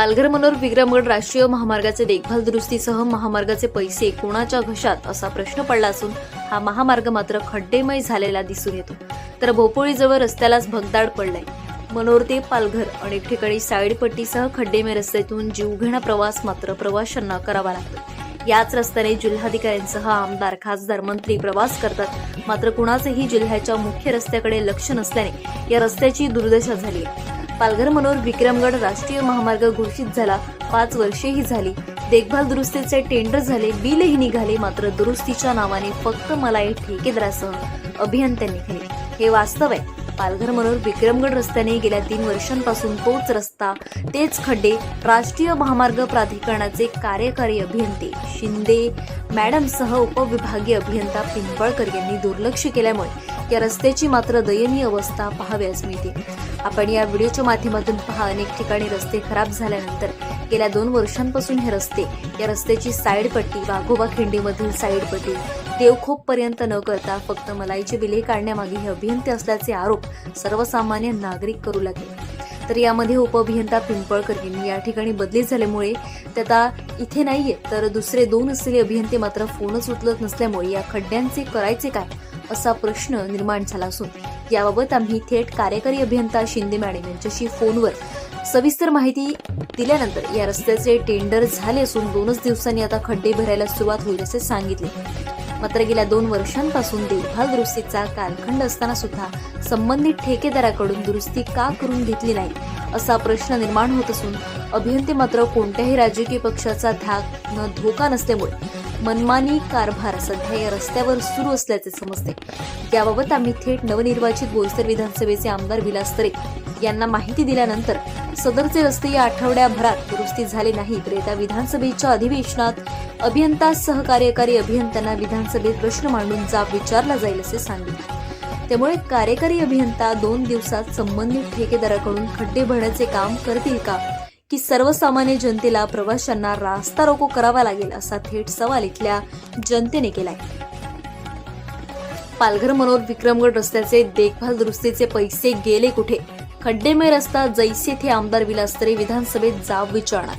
पालघर मनोर विक्रमगड राष्ट्रीय महामार्गाचे देखभाल दुरुस्तीसह महामार्गाचे पैसे कोणाच्या घशात असा प्रश्न पडला असून हा महामार्ग मात्र खड्डेमय झालेला दिसून येतो. तर भोपोळीजवळ रस्त्यालाच भगदाड पडलाय. मनोर ते पालघर अनेक ठिकाणी साईडपट्टीसह खड्डेमय रस्त्यातून जीवघेणा प्रवास मात्र प्रवाशांना करावा लागतो याच रस्त्याने जिल्हाधिकाऱ्यांसह आमदार खासदार मंत्री प्रवास करतात. मात्र कुणाचेही जिल्ह्याच्या मुख्य रस्त्याकडे लक्ष नसल्याने या रस्त्याची दुर्दशा झाली आहे. पालघर मनोर विक्रमगड राष्ट्रीय महामार्ग घोषित झाला. पाच वर्षेही झाली. देखभाल दुरुस्तीचे टेंडर झाले बिलही निघाले मात्र दुरुस्तीच्या नावाने फक्त मलाई ठेकेदारासह अभियंत्यांनी केले. हे वास्तव आहे. पालघर मनोर विक्रमगड रस्त्याने गेल्या तीन वर्षांपासून तोच रस्ता तेच खड्डे राष्ट्रीय महामार्ग प्राधिकरणाचे कार्यकारी अभियंते शिंदे मॅडमसह उपविभागीय अभियंता पिंपळकर यांनी दुर्लक्ष केल्यामुळे या रस्त्याची मात्र दयनीय अवस्था पाहाव्यास मिळते. आपण या व्हिडिओच्या माध्यमातून पहा अनेक ठिकाणी रस्ते खराब झाल्यानंतर गेल्या दोन वर्षांपासून हे रस्ते या रस्त्याची साईड पट्टी वाघोबा खिंडीमधील साईड पट्टी देवखोपपर्यंत न करता फक्त मलाईचे बिले काढण्यामागे हे अभियंते असल्याचे आरोप सर्वसामान्य नागरिक करू लागले. तर यामध्ये उपअभियंता पिंपळकर यांनी या ठिकाणी बदली झाल्यामुळे ते आता इथे नाहीये तर दुसरे दोन असलेले अभियंते मात्र फोनच उचलत नसल्यामुळे या खड्ड्यांचे करायचे काय असा प्रश्न निर्माण झाला असून याबाबत आम्ही थेट कार्यकारी अभियंता शिंदे मॅडम यांच्याशी फोनवर सविस्तर माहिती दिल्यानंतर या रस्त्याचे टेंडर झाले असून दोनच दिवसांनी आता खड्डे भरायला सुरुवात होईल असे सांगितले. मात्र गेल्या दोन वर्षांपासून देखभाल दुरुस्तीचा कालखंड असताना सुद्धा संबंधित ठेकेदाराकडून दुरुस्ती का करून घेतली नाही असा प्रश्न निर्माण होत असून अभियंते मात्र कोणत्याही राजकीय पक्षाचा धाक न धोका नसल्यामुळे मनमानी कारभार सध्या या रस्त्यावर सुरू असल्याचे समजते. याबाबत आम्ही थेट नवनिर्वाचित बोईसर विधानसभेचे आमदार विलास तरे यांना माहिती दिल्यानंतर सदरचे रस्ते या आठवड्याभरात दुरुस्ती झाले नाही तर येत्या विधानसभेच्या अधिवेशनात अभियंता सहकार्यकारी अभियंत्यांना विधानसभेत प्रश्न मांडून जाब विचारला जाईल असे सांगितले. त्यामुळे कार्यकारी अभियंता दोन दिवसात संबंधित ठेकेदाराकडून खड्डे भरण्याचे काम करतील का? की सर्वसामान्य जनतेला प्रवाशांना रास्ता रोको करावा लागेल असा थेट सवाल इथल्या जनतेने केलाय. पालघर मनोर विक्रमगड रस्त्याचे देखभाल दुरुस्तीचे पैसे गेले कुठे? खड्डेमय रस्ता जैसे थे आमदार विलास तरी विधानसभेत जाब विचारणार.